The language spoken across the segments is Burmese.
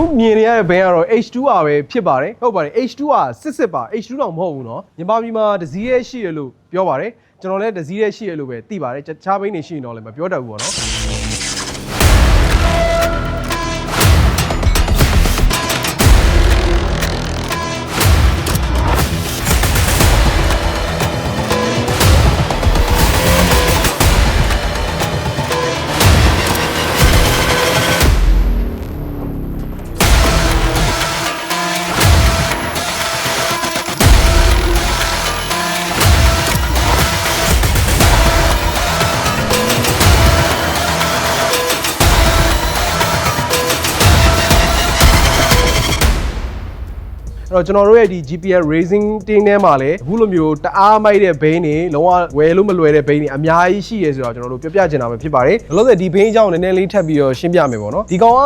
အခုမြင်နေရတဲ့ဘဲကတော့ H2R ပဲဖြစ်ပါတယ်ဟုတ်ပါတယ် H2R စစ်စစ်ပါ H2 တော့မဟုတ်ဘူးเนาะမြန်မာပြည်မှာဒဇီးရဲ့ရှိရလို့ပြောပါတယ်ကျွန်တော်လည်းဒဇီးရဲ့ရှိရလို့ပဲသိပါတယ်တခြားဘိန်းတွေရှိရင်တော့လည်းမပြောတတ်ဘူးပေါ့နော် အဲ့တော့ကျွန်တော်တို့ရဲ့ဒီ GPL Racing Team ထဲမှာလည်းအခုလိုမျိုးတအားမိုက်တဲ့ဘိန်းတွေလုံးဝဝယ်လို့မလွယ်တဲ့ဘိန်းတွေအများကြီးရှိရဲဆိုတော့ကျွန်တော်တို့ပြောပြချင်တာပဲဖြစ်ပါတယ်။လောလောဆယ်ဒီဘိန်းအကြောင်းနည်းနည်းလေးထပ်ပြီးတော့ရှင်းပြမယ်ပေါ့နော်။ဒီကောင်က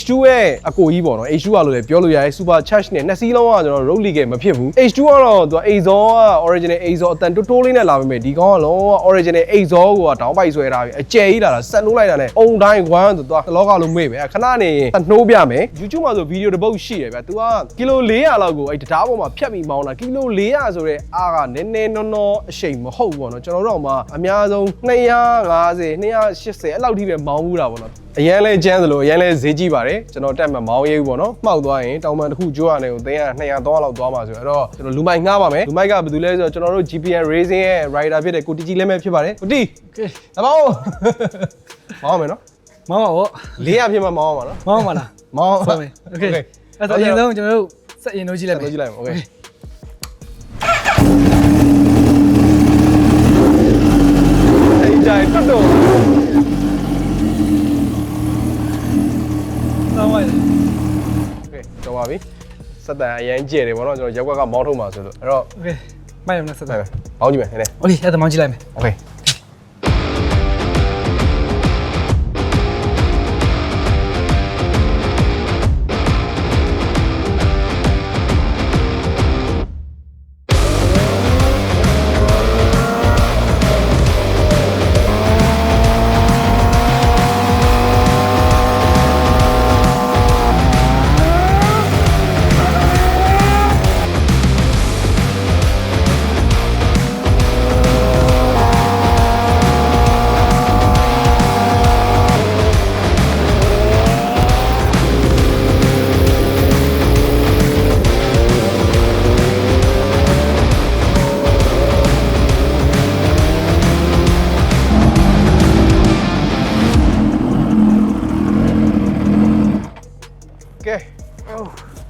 H2 ရဲ့အကိုကြီးပေါ့နော်။ H2 ကလို့လည်းပြောလို့ရတယ် Super Charge နဲ့နှစ်စီးလုံးကကျွန်တော် road league မဖြစ်ဘူး။ H2 ကတော့သူက Azor က original Azor အတန်တိုးတိုးလေးနဲ့လာပေမဲ့ဒီကောင်ကလုံးဝ original Azor ကိုကတောင်းပိုက်ဆွဲထားပြီးအကျယ်ကြီးလာတာဆက်နှိုးလိုက်တာနဲ့အုံတိုင်းကွမ်းဆိုတော့လောကလုံးမေ့ပဲခဏနေနှိုးပြမယ် YouTube မှာဆိုဗီဒီယိုတစ်ပုတ်ရှိတယ်ဗျာ तू ကကီလို400လောက်ကိုအဲ့တံတားပေါ်မှာဖြတ်ပြီးမောင်းတာကီလို400ဆိုတဲ့အားကနည်းနည်းနော်နော်အရှိန်မဟုတ်ဘူးပေါ့နော်ကျွန်တော်တို့တော့မှအများဆုံး250 280အဲ့လောက်ထိပဲမောင်းဘူးတာပေါ့နော်အရန်လဲကျန်းသလိုအရန်လဲဈေးကြီးပါတယ်ကျွန်တော်တက်မှမောင်းရေးဘူးပေါ့နော်မှောက်သွားရင်တောင်ပန်တစ်ခုကျိုးရနေကိုသိန်းက200 300လောက်သွားမှာဆိုတော့အဲ့တော့ကျွန်တော်လူမိုက်ငှားပါမယ်လူမိုက်ကဘယ်သူလဲဆိုတော့ကျွန်တော်တို့ GPN Racing ရဲ့ rider ဖြစ်တဲ့ကိုတီကြီးလည်းပဲဖြစ်ပါတယ်ကိုတီ ကဲ တမောင်းမောင်းမယ်နော် မောင်းပါဗော 400ဖြစ်မှမောင်းအောင်ပါနော် မောင်းပါလား မောင်း ဟုတ်မယ်โอเคအဲ့တော့အရင်ဆုံးကျွန်တော်တို့ စက်ရင်တို့ကြည့်လိုက်မယ် လို့ကြည့်လိုက်ပါโอเคအိမ်ကြိုင်တွတ်တော့ တောင်းပါလေ โอเคကြော်ပါပြီစက်တန်အရင်ကျဲတယ်ဗောနော်ကျွန်တော်ရက်ကွက်ကမောင်းထုတ်မှာဆိုလို့အဲ့တော့ โอเคမိုက်ရမလားစက် တို တော့ င်မောင်းကြည့်မယ်နည်းနည်း โอเคအဲ့ဒါမောင်းကြည့်လိုက်မယ် โอเค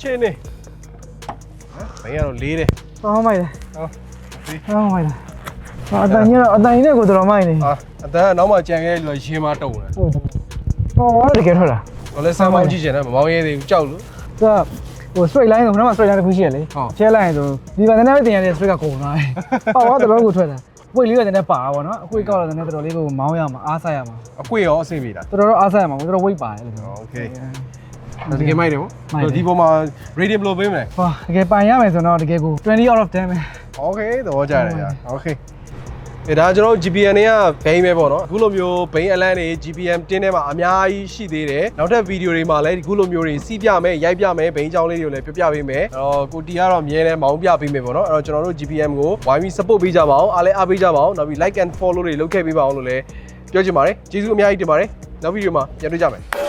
ချင်းနေဟမ်ဘယ်ရတော့လေးတယ် တောင်းမိုက်တယ် ဟော တောင်းမိုက်တယ်အတန်ကြီးတော့အတန်ကြီးနဲ့ကိုတော်တော်မိုက်နေ အာအတန်းကနောက်မှကြံခဲ့လို့ရေမတုံတယ် ဟုတ်တယ်ဟောတကယ်ထွက်လာ ဘာလဲစမ်းမောင်းကြည့်ချင်တယ်မမောင်းရဲသေးဘူးကြောက်လို့ သူကဟို straight line ဆိုခဏမှ straight line တစ်ခုရှိရလေ ဟုတ် ချဲလိုက်ရင်ဆိုဒီကတည်းကပဲတင်ရတဲ့ straight ကကုန်သွားတယ်ဟောတော့တော်တော်ကိုထွက်လာအကွေလေးကတည်းကပါပါတော့နော်အကွေကောက်တော့တည်းကတော်တော်လေးကိုမောင်းရမှာအားဆိုင်ရမှာ အကွေရောအဆင်ပြေလား တော်တော်အားဆိုင်ရမှာတော်တော် weight ပါတယ်လို့ပြော โอเค တကယ်မိုက်တယ်ဗော မိုက်တယ် ဒီပေါ်မှာ radium ဘယ်လိုပေးမလဲ ဟောတကယ်ပိုင်ရမယ်ဆိုတော့တကယ်ကို20 out of 10ပဲ โอเคသဘောကျတယ်ညာโอเคအဲဒါကျွန်တော်တို့ GPN တွေကဘိန်းပဲပေါ့နော်အခုလိုမျိုးဘိန်းအလန်းတွေ GPN တင်းထဲမှာအများကြီးရှိသေးတယ်နောက်ထပ်ဗီဒီယိုတွေမှာလည်းအခုလိုမျိုးတွေစီးပြမယ်ရိုက်ပြမယ်ဘိန်းချောင်းလေးတွေကိုလည်းပြပြပေးမယ်အဲ့တော့ကိုတီကတော့အမြဲတမ်းမောင်းပြပေးမယ်ပေါ့နော်အဲ့တော့ကျွန်တော်တို့ GPM ကိုဝိုင်းပြီး support ပေးကြပါအောင်အားလည်းအားပေးကြပါအောင်နောက်ပြီး like and follow တွေလုပ်ခဲ့ပေးပါအောင်လို့လည်းပြောချင်ပါတယ်ကျေးဇူးအများကြီးတင်ပါတယ်နောက်ဗီဒီယိုမှာပြန်တွေ့ကြမယ်